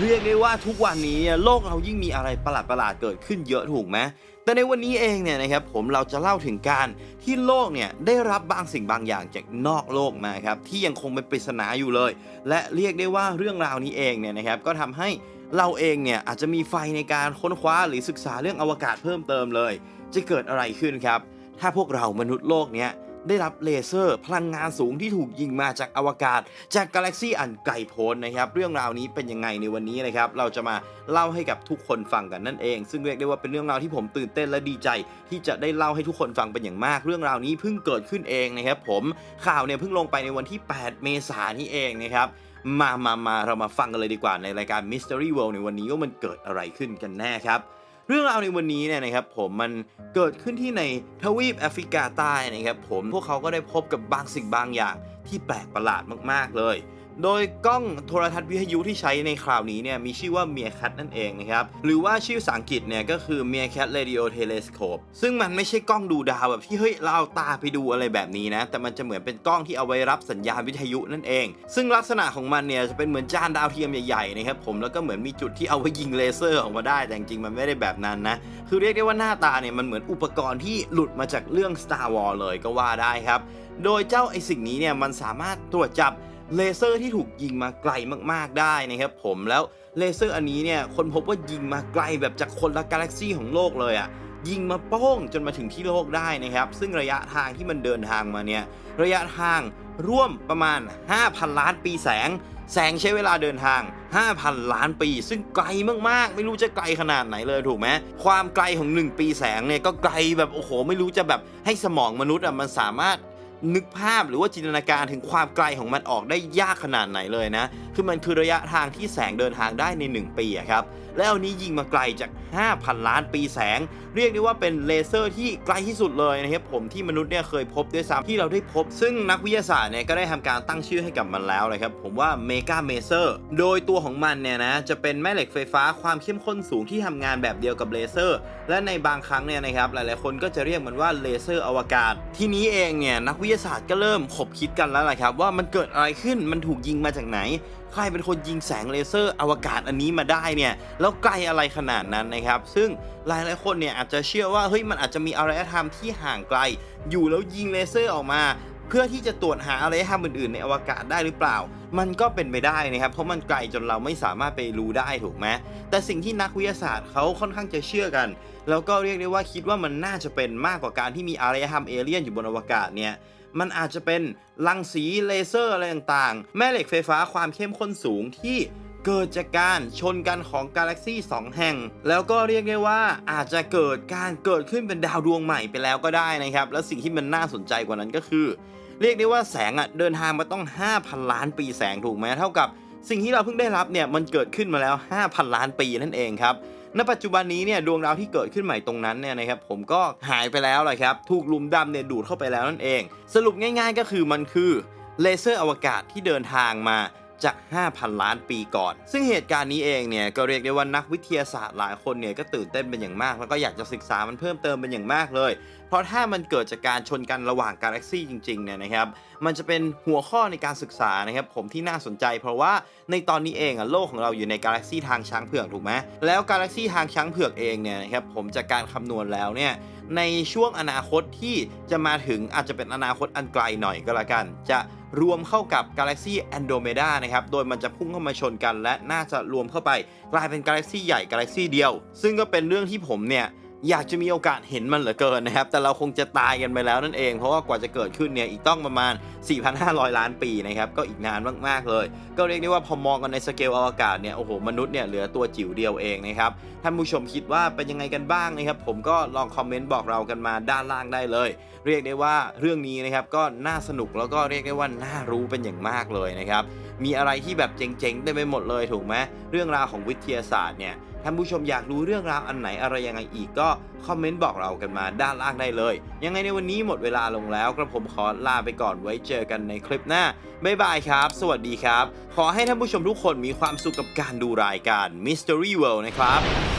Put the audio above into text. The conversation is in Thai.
เรียกได้ว่าทุกวันนี้โลกเรายิ่งมีอะไรประหลาดๆเกิดขึ้นเยอะถูกไหมแต่ในวันนี้เองเนี่ยนะครับผมเราจะเล่าถึงการที่โลกเนี่ยได้รับบางสิ่งบางอย่างจากนอกโลกมาครับที่ยังคงเป็นปริศนาอยู่เลย และเรียกได้ว่าเรื่องราวนี้เองเนี่ยนะครับก็ทำให้เราเองเนี่ยอาจจะมีไฟในการค้นคว้าหรือศึกษาเรื่องอวกาศเพิ่มเติมเลย จะเกิดอะไรขึ้นครับ ถ้าพวกเรามนุษย์โลกเนี้ย ได้รับเลเซอร์พลังงานสูงที่ถูกยิงมาจากอวกาศ จากกาแล็กซีอันไกลโพ้นนะครับ เรื่องราวนี้เป็นยังไงในวันนี้นะครับ เราจะมาเล่าให้กับทุกคนฟังกันนั่นเอง ซึ่งเรียกได้ว่าเป็นเรื่องราวที่ผมตื่นเต้นและดีใจ ที่จะได้เล่าให้ทุกคนฟังเป็นอย่างมาก เรื่องราวนี้เพิ่งเกิดขึ้นเองนะครับผมข่าวเนี่ยเพิ่งลงไปในวันที่ 8 เมษายนนี้เองนะครับมามามาเรามาฟังกันเลยดีกว่าในรายการ Mystery World ในวันนี้ว่ามันเกิดอะไรขึ้นกันแน่ครับ เรื่องราวในวันนี้เนี่ยนะครับผมมันเกิดขึ้นที่ในทวีปแอฟริกาใต้นะครับผมพวกเขาก็ได้พบกับบางสิ่งบางอย่างที่แปลกประหลาดมากๆเลย โดยกล้องโทรทัศน์วิทยุที่ใช้ในคราวนี้เนี่ยมีชื่อว่า Meerkat นั่นเองนะครับ หรือว่าชื่อภาษาอังกฤษเนี่ยก็คือ Meerkat Radio Telescope ซึ่งมันไม่ใช่กล้องดูดาวแบบที่เฮ้ยเราเอาตาไปดูอะไรแบบนี้นะ แต่มันจะเหมือนเป็นกล้องที่เอาไว้รับสัญญาณวิทยุนั่นเอง ซึ่งลักษณะของมันเนี่ยจะเป็นเหมือนจานดาวเทียมใหญ่ๆนะครับผมแล้วก็เหมือนมีจุดที่เอาไว้ยิงเลเซอร์ออกมาได้แต่จริงๆมันไม่ได้แบบนั้นนะคือเรียกได้ว่าหน้าตาเนี่ยมันเหมือนอุปกรณ์ที่หลุดมาจากเรื่อง Star Wars เลยก็ว่าได้ครับโดยเจ้าไอสิ่งนี้เนี่ยมันสามารถตรวจจับ เลเซอร์ที่ถูกยิงมาไกลมากๆได้นะครับผมแล้วเลเซอร์อันนี้เนี่ยคนพบว่ายิงมาไกลแบบจากคนละกาแล็กซีของโลกเลยอะ่ะยิงมาโป้งจนมาถึงที่โลกได้นะครับ ซึ่งระยะทางที่มันเดินทางมาเนี่ยระยะทางร่วมประมาณ 5,000 ล้านปีแสง แสงใช้เวลาเดินทาง 5,000 ล้านปี ซึ่งไกลมากๆ ไม่รู้จะไกลขนาดไหนเลยถูกไหมความไกลของ 1 ปีแสงเนี่ยก็ไกลแบบโอ้โห ไม่รู้จะแบบให้สมองมนุษย์อะมันสามารถ นึกภาพหรือว่าจินตนาการถึงความไกลของมันออกได้ยากขนาดไหนเลยนะ คือมันคือระยะทางที่แสงเดินทางได้ใน 1 ปีครับ แล้วนี้ยิงมาไกลจาก 5,000 ล้านปีแสง เรียกได้ว่าเป็นเลเซอร์ที่ไกลที่สุดเลยนะครับผมที่มนุษย์เนี่ยเคยพบด้วยซ้ำที่เราได้พบ ซึ่งนักวิทยาศาสตร์เนี่ยก็ได้ทำการตั้งชื่อให้กับมันแล้วเลยครับผมว่าเมกาเมเซอร์โดยตัวของมันเนี่ยนะจะเป็นแม่เหล็กไฟฟ้าความเข้มข้นสูงที่ทำงานแบบเดียวกับเลเซอร์ และในบางครั้งเนี่ยนะครับหลายๆคนก็จะเรียกมันว่าเลเซอร์อวกาศ ที่นี้เองเนี่ยนักวิทยาศาสตร์ก็เริ่มขบคิดกันแล้วแหละครับ ว่ามันเกิดอะไรขึ้นมันถูกยิงมาจากไหน ใครเป็นคนยิงแสงเลเซอร์อวกาศอันนี้มาได้เนี่ยแล้วไกลอะไรขนาดนั้นนะครับ ซึ่งหลายหลายคนเนี่ยอาจจะเชื่อว่าเฮ้ยมันอาจจะมีอารยธรรมที่ห่างไกล อยู่แล้วยิงเลเซอร์ออกมาเพื่อที่จะตรวจหาอารยธรรมอื่นๆ ในอวกาศได้หรือเปล่า มันก็เป็นไปได้นะครับ เพราะมันไกลจนเราไม่สามารถไปรู้ได้ถูกไหม แต่สิ่งที่นักวิทยาศาสตร์เขาค่อนข้างจะเชื่อกัน แล้วก็เรียกได้ว่าคิดว่ามันน่าจะเป็นมากกว่าการที่มีอารยธรรมเอเลี่ยนอยู่บนอวกาศเนี่ย มันอาจจะเป็นรังสีเลเซอร์อะไรต่างๆ แม่เหล็กไฟฟ้าความเข้มข้นสูงที่เกิดจากการชนกันของกาแล็กซี่2แห่ง แล้วก็เรียกได้ว่าอาจจะเกิดการเกิดขึ้นเป็นดาวดวงใหม่ไปแล้วก็ได้นะครับ แล้วสิ่งที่มันน่าสนใจกว่านั้นก็คือ เรียกได้ว่าแสงอะเดินทางมาต้อง 5,000 ล้านปีแสงถูกไหมเท่ากับ สิ่งที่เราเพิ่งได้รับเนี่ยมันเกิดขึ้นมาแล้ว 5,000 ล้านปีนั่นเองครับ ณปัจจุบันนี้เนี่ยดวงดาวที่เกิดขึ้นใหม่ตรงนั้นเนี่ยนะครับผมก็หายไปแล้วเลยครับถูกลุมดำเนี่ยดูดเข้าไปแล้วนั่นเอง สรุปง่าย ๆ ก็คือมันคือเลเซอร์อวกาศที่เดินทางมา จาก 5,000 ล้านปีก่อน ซึ่งเหตุการณ์นี้เองเนี่ยก็เรียกได้ว่านักวิทยาศาสตร์หลายคนเนี่ยก็ตื่นเต้นเป็นอย่างมาก แล้วก็อยากจะศึกษามันเพิ่มเติมเป็นอย่างมากเลย เพราะถ้ามันเกิดจากการชนกันระหว่างกาแล็กซี่จริงๆเนี่ยนะครับมันจะเป็นหัวข้อในการศึกษานะครับผมที่น่าสนใจ เพราะว่าในตอนนี้เองอะโลกของเราอยู่ในกาแล็กซี่ทางช้างเผือกถูกไหมแล้วกาแล็กซี่ทางช้างเผือกเองเนี่ยนะครับผมจากการคำนวณแล้วเนี่ยในช่วงอนาคตที่จะมาถึงอาจจะเป็นอนาคตอันไกลหน่อยก็แล้วกันจะ รวมเข้ากับกาแล็กซี่แอนโดเมดานะครับ โดยมันจะพุ่งเข้ามาชนกัน และน่าจะรวมเข้าไป กลายเป็นกาแล็กซี่ใหญ่กาแล็กซี่เดียว ซึ่งก็เป็นเรื่องที่ผมเนี่ย อยากจะมีโอกาสเห็นมันเหลือเกินนะครับ แต่เราคงจะตายกันไปแล้วนั่นเอง เพราะว่ากว่าจะเกิดขึ้นเนี่ยอีกต้องประมาณ 4,500 ล้านปีนะครับ ก็อีกนานมาก ๆ เลย ก็เรียกได้ว่าพอมองกันในสเกลอวกาศเนี่ย โอ้โห มนุษย์เนี่ยเหลือตัวจิ๋วเดียวเองนะครับ ท่านผู้ชมคิดว่าเป็นยังไงกันบ้างนะครับ ผมก็ลองคอมเมนต์บอกเรากันมาด้านล่างได้เลย เรียกได้ว่าเรื่องนี้นะครับก็น่าสนุกแล้วก็เรียกได้ว่าน่ารู้เป็นอย่างมากเลยนะครับ มีอะไรที่แบบเจ๋งๆเต็มไปหมดเลยถูกไหมเรื่องราวของวิทยาศาสตร์เนี่ย ท่านผู้ชมอยากรู้เรื่องราวอันไหนอะไรยังไงอีกก็คอมเมนต์บอกเรากันมาด้านล่างได้เลย ยังไงในวันนี้หมดเวลาลงแล้วกระผมขอลาไปก่อนไว้เจอกันในคลิปหน้าบ๊ายบายครับ สวัสดีครับ ขอให้ท่านผู้ชมทุกคนมีความสุขกับการดูรายการ Mystery World นะครับ